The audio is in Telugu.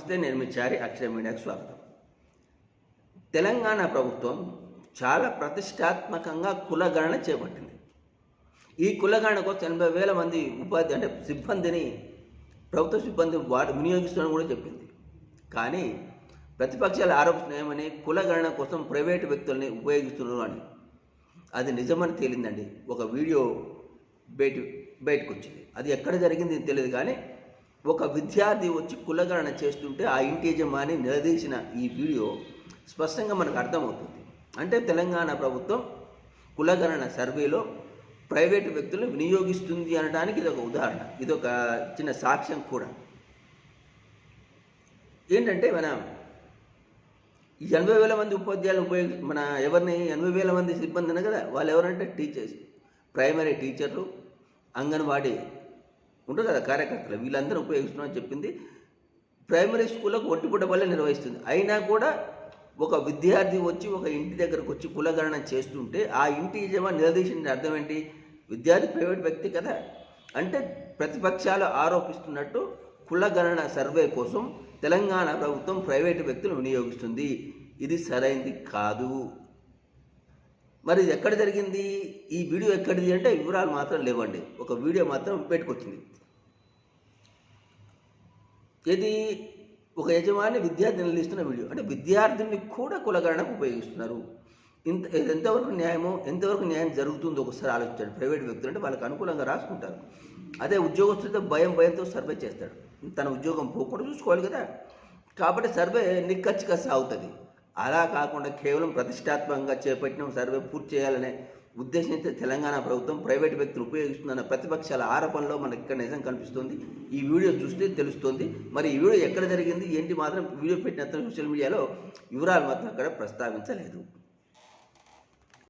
నమస్తే నేను మీ చారి అక్షర మీడియాకు స్వాగతం. తెలంగాణ ప్రభుత్వం చాలా ప్రతిష్టాత్మకంగా కులగణన చేపట్టింది. ఈ కులగణన కోసం ఎనభై వేల మంది ఉపాధి అంటే సిబ్బందిని ప్రభుత్వ సిబ్బంది వాడు వినియోగిస్తున్నారని కూడా చెప్పింది. కానీ ప్రతిపక్షాలు ఆరోపిస్తున్నాయి ఏమని కులగణన కోసం ప్రైవేటు వ్యక్తుల్ని ఉపయోగిస్తున్నారు అని. అది నిజమని తేలిందండి. ఒక వీడియో బయట బయటకు వచ్చింది అది ఎక్కడ జరిగింది తెలియదు కానీ ఒక విద్యార్థి వచ్చి కులగణన చేస్తుంటే ఆ ఇంటి యజమాని నిలదీసిన ఈ వీడియో స్పష్టంగా మనకు అర్థమవుతుంది. అంటే తెలంగాణ ప్రభుత్వం కులగణన సర్వేలో ప్రైవేటు వ్యక్తులను వినియోగిస్తుంది అనడానికి ఇది ఒక ఉదాహరణ. ఇది ఒక చిన్న సాక్ష్యం కూడా. ఏంటంటే మన ఈ ఎనభై వేల మంది ఉపాధ్యాయులు ఉపయోగి మన ఎవరిని ఎనభై వేల మంది సిబ్బంది కదా వాళ్ళు ఎవరంటే టీచర్స్. ప్రైమరీ టీచర్లు అంగన్వాడీ ఉంటారు కదా కార్యకర్తలు. వీళ్ళందరూ ఉపయోగిస్తున్నారని చెప్పింది ప్రైమరీ స్కూళ్ళకు ఒంటిపూట వల్ల నిర్వహిస్తుంది. అయినా కూడా ఒక విద్యార్థి వచ్చి ఒక ఇంటి దగ్గరకు వచ్చి కులగణన చేస్తుంటే ఆ ఇంటి యజమాని నిలదీసిన అర్థం ఏంటి? విద్యార్థి ప్రైవేట్ వ్యక్తి కదా. అంటే ప్రతిపక్షాలు ఆరోపిస్తున్నట్టు కులగణన సర్వే కోసం తెలంగాణ ప్రభుత్వం ప్రైవేటు వ్యక్తులు వినియోగిస్తుంది. ఇది సరైనది కాదు. మరి ఇది ఎక్కడ జరిగింది? ఈ వీడియో ఎక్కడిది అంటే వివరాలు మాత్రం లేవండి. ఒక వీడియో మాత్రం పెట్టుకొచ్చింది. ఇది ఒక యజమాని విద్యార్థిని నిలదీస్తున్న వీడియో. అంటే విద్యార్థిని కూడా కులగణకు ఉపయోగిస్తున్నారు. ఇంత ఇది ఎంతవరకు న్యాయమో ఎంతవరకు న్యాయం జరుగుతుందో ఒకసారి ఆలోచించండి. ప్రైవేట్ వ్యక్తులు అంటే వాళ్ళకి అనుకూలంగా రాసుకుంటారు. అదే ఉద్యోగస్తులతో భయం భయంతో సర్వే చేస్తాడు. తన ఉద్యోగం పోకుండా చూసుకోవాలి కదా. కాబట్టి సర్వే నిక్కచ్చిగా సాగుతుంది. అలా కాకుండా కేవలం ప్రతిష్టాత్మకంగా చేపట్టిన సర్వే పూర్తి చేయాలనే ఉద్దేశంతో తెలంగాణ ప్రభుత్వం ప్రైవేట్ వ్యక్తులు ఉపయోగిస్తుందన్న ప్రతిపక్షాల ఆరోపణలో మనకి ఇక్కడ నిజం కనిపిస్తుంది. ఈ వీడియో చూస్తే తెలుస్తుంది. మరి ఈ వీడియో ఎక్కడ జరిగింది? ఏంటి మాత్రం వీడియో పెట్టిన సోషల్ మీడియాలో వివరాలు మాత్రం అక్కడ ప్రస్తావించలేదు.